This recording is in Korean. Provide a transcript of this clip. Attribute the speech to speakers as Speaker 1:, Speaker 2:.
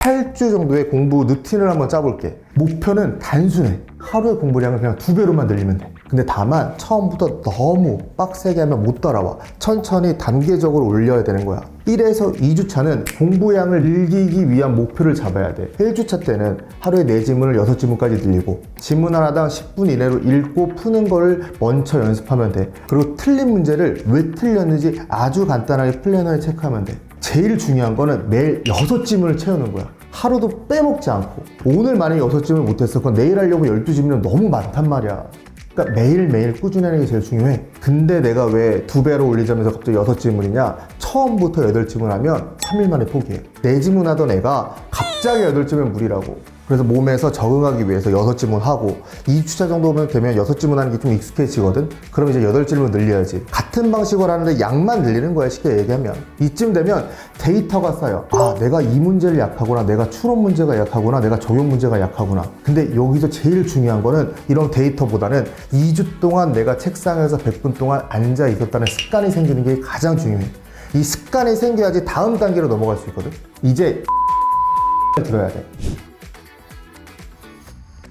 Speaker 1: 8주 정도의 공부 루틴을 한번 짜볼게. 목표는 단순해. 하루의 공부량을 그냥 두 배로만 늘리면 돼. 근데 다만 처음부터 너무 빡세게 하면 못 따라와. 천천히 단계적으로 올려야 되는 거야. 1에서 2주차는 공부량을 늘리기 위한 목표를 잡아야 돼. 1주차 때는 하루에 4지문을 6지문까지 늘리고 지문 하나당 10분 이내로 읽고 푸는 거를 먼저 연습하면 돼. 그리고 틀린 문제를 왜 틀렸는지 아주 간단하게 플래너에 체크하면 돼. 제일 중요한 거는 매일 6지문을 채우는 거야. 하루도 빼먹지 않고. 오늘 만약에 6지문을 못했어. 그럼 내일 하려고 12지문은 너무 많단 말이야. 그러니까 매일매일 꾸준히 하는 게 제일 중요해. 근데 내가 왜 두 배로 올리자면서 갑자기 6지문이냐? 처음부터 8지문 하면 3일 만에 포기해. 4지문 하던 애가 갑자기 8지문 무리라고 그래서 몸에서 적응하기 위해서 6지문 하고 2주차 정도면 되면 6지문 하는 게 좀 익숙해지거든? 그럼 이제 8지문 늘려야지. 같은 방식으로 하는데 양만 늘리는 거야 쉽게 얘기하면. 이쯤 되면 데이터가 쌓여. 아 내가 이 문제를 약하구나. 내가 추론 문제가 약하구나. 내가 적용 문제가 약하구나. 근데 여기서 제일 중요한 거는 이런 데이터보다는 2주 동안 내가 책상에서 100분 동안 앉아 있었다는 습관이 생기는 게 가장 중요해. 이 습관이 생겨야지 다음 단계로 넘어갈 수 있거든? 이제 들어야 돼